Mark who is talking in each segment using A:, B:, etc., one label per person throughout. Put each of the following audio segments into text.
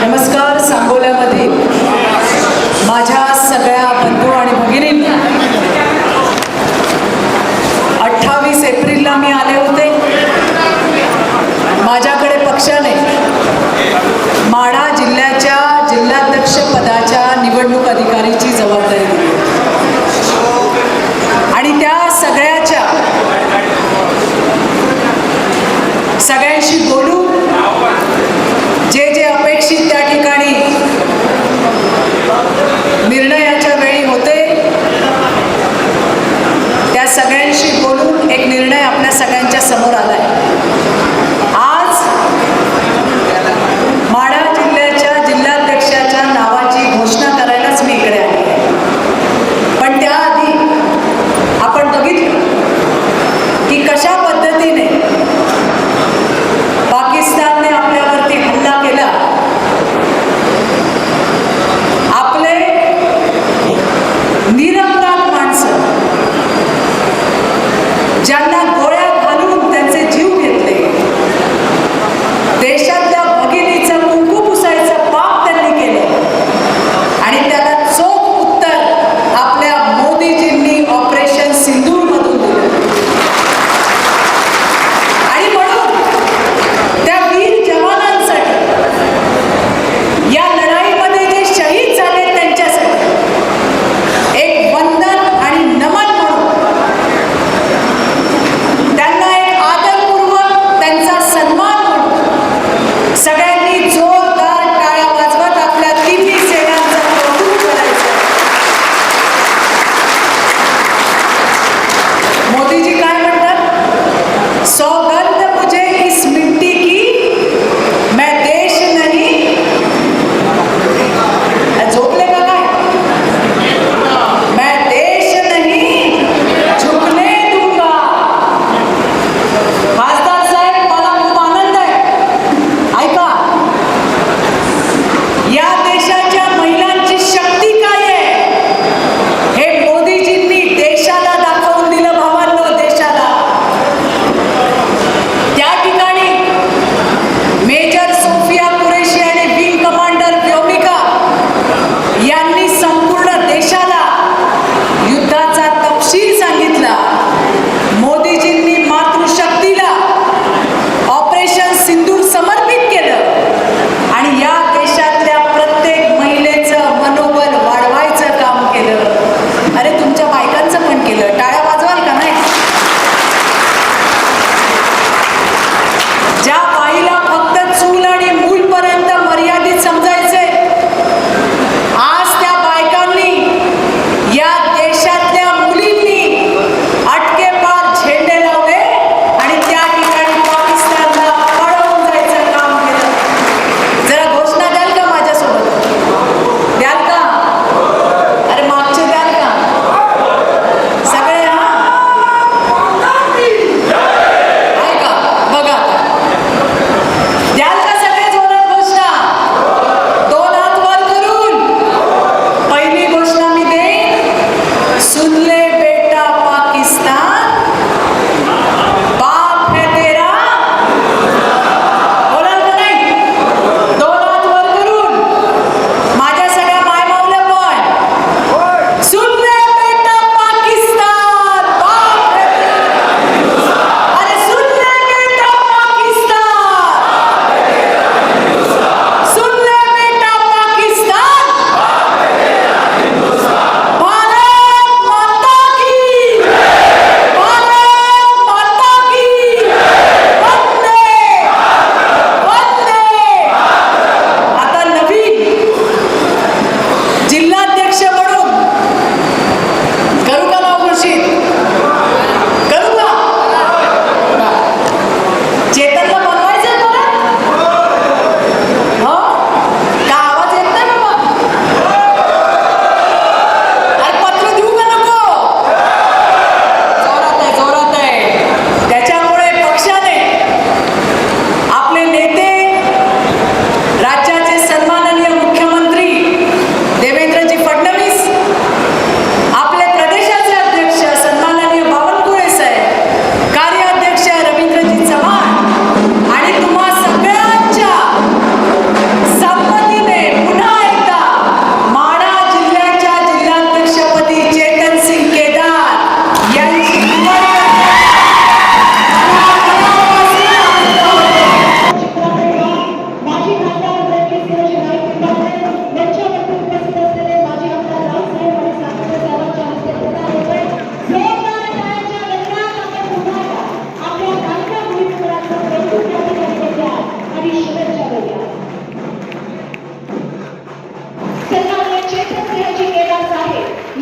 A: नमस्कार सांगोला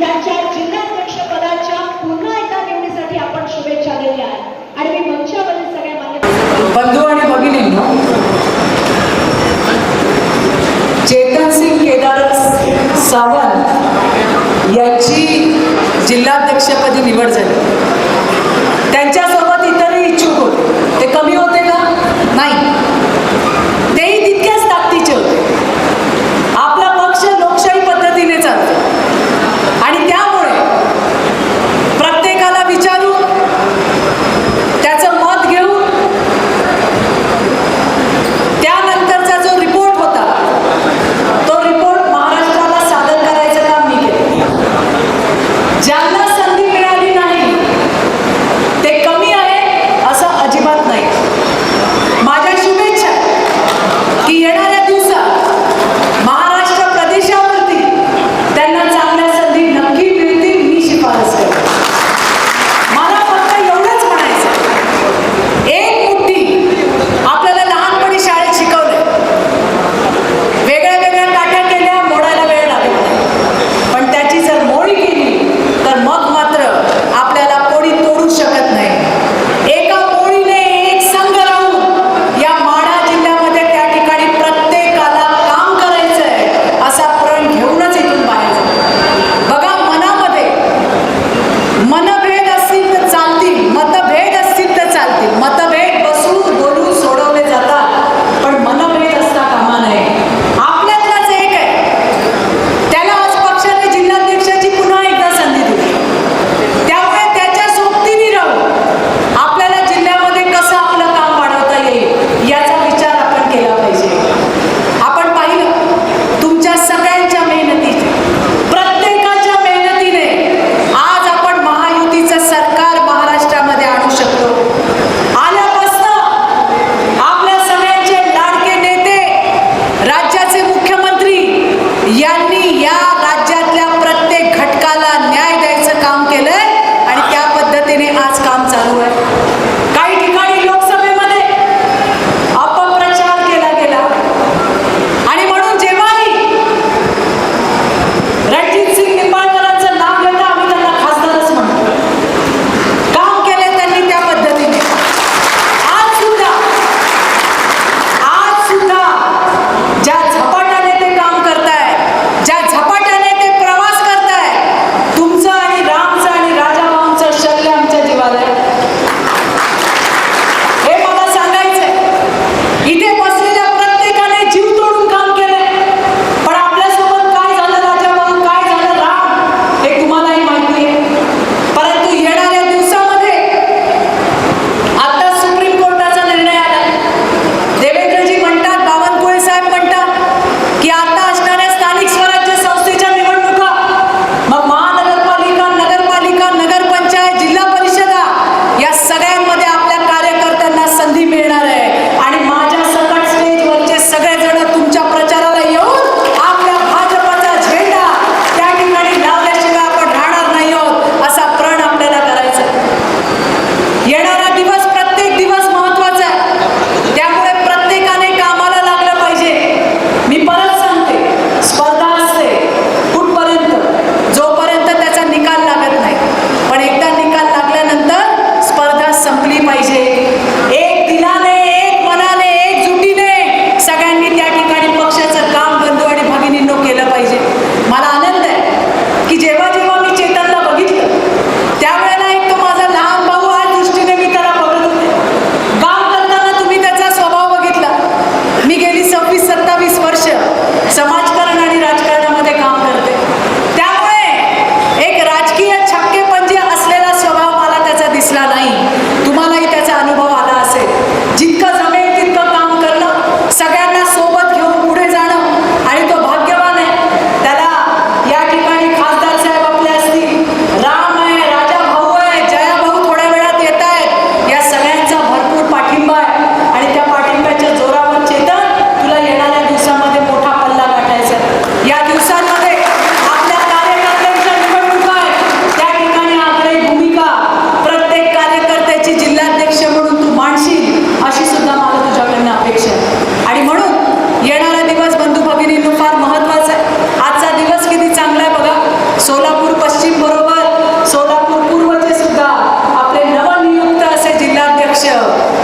B: यांच्या जिल्हाध्यक्ष पदाच्या पुन्हा एकदा निवडीसाठी आपण शुभेच्छा दिल्या आहेत. आणि मी मंचावरील सगळ्या मान्य
A: बंधू आणि भगिनींनो चेतन सिंग केदार सावंत यांची जिल्हाध्यक्षपदी निवड झाली.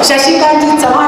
A: 小心干净怎么？